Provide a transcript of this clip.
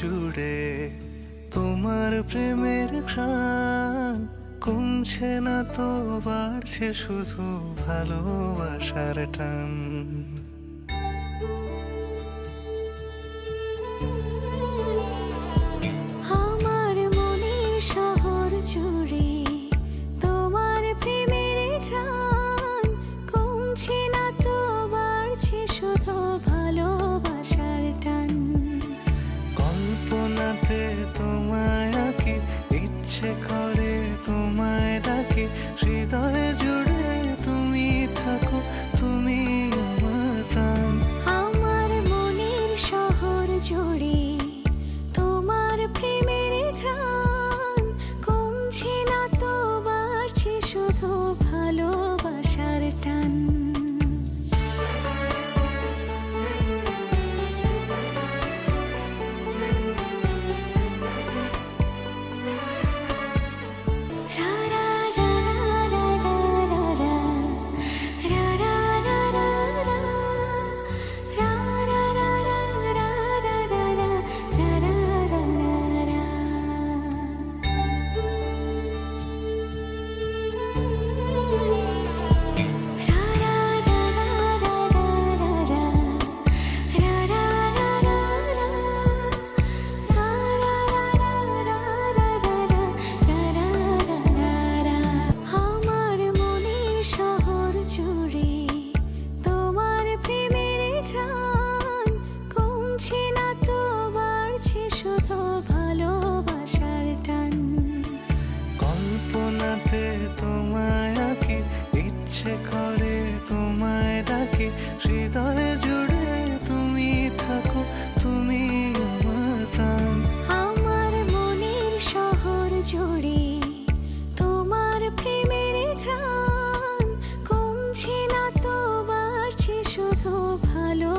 জুড়ে তোমার প্রেমের ক্ষণ কমছে না তো বাড়ছে শুধু ভালোবাসার টান। ইচ্ছে করে তোমায় ডাকে, হৃদয়ে জুড়ে তুমি থাকো, তুমি আমার প্রাণ। আমার মনের শহর জুড়ে তোমার প্রেমের ঘ্রাণ। কমছে না তো বাড়ছে শুধু ভালোবাসার টান। করে তোমায় ডাকে, হৃদয় জুড়ে তুমি থাকো, তুমি আমার আমার মনের শহর জুড়ে তোমার প্রেমের ঘ্রাণ। কমছে না তো বাড়ছে শুধু ভালো